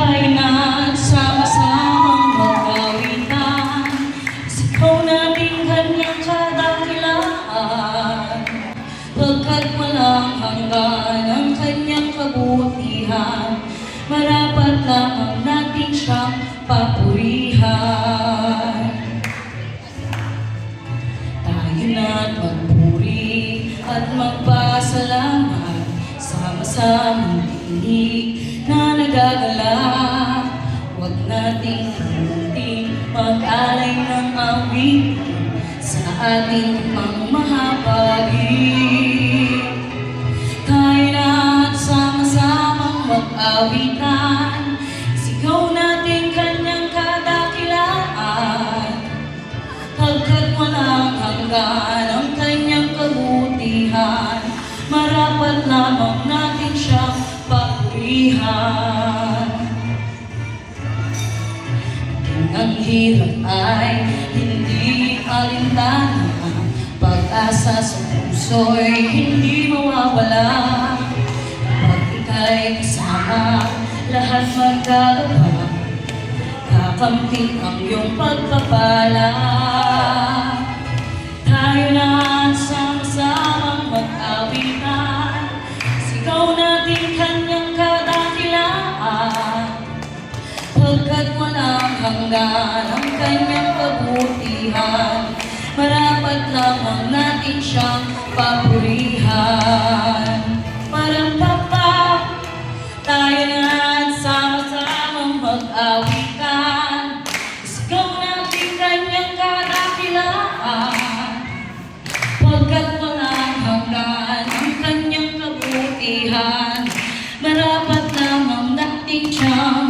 Tayo na sama-samang mag-awitan Sigaw natin kanyang kadakilaan Pagkat walang hanggan ang kanyang kabutihan Marapat lamang natin siyang papurihan. Tayo na't magpuri at magpasalamat Sama-samang tinig na nagagalak Huwag nating kalimutin mag-alay ng awitin Sa ating pangmahabagin Tayo na't sama-samang mag-awitan. Sigaw natin kanyang kadakilaan. Hanggat walang hanggan ang Marapat lamang natin siyang papurihan Ang hirap ay hindi alintana Pag-asa sa puso'y hindi mawawala. Pag ika'y kasama, lahat magkakaba Kakamtin ang iyong pagpapala Pagkat walang hanggan ang kanyang kabutihan Marapat lamang natin siyang papurihan. Parang papa tayo na sama-samang mag-awitan. Isigaw natin kanyang kadakilaan Pagkat walang hanggan ang kanyang kabutihan Marapat lamang natin siyang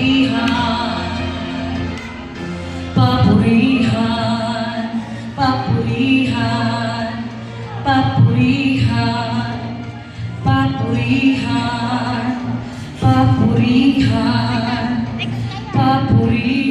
papurihan Papurihan, papurihan, papurihan, papurihan, papurihan, papurihan.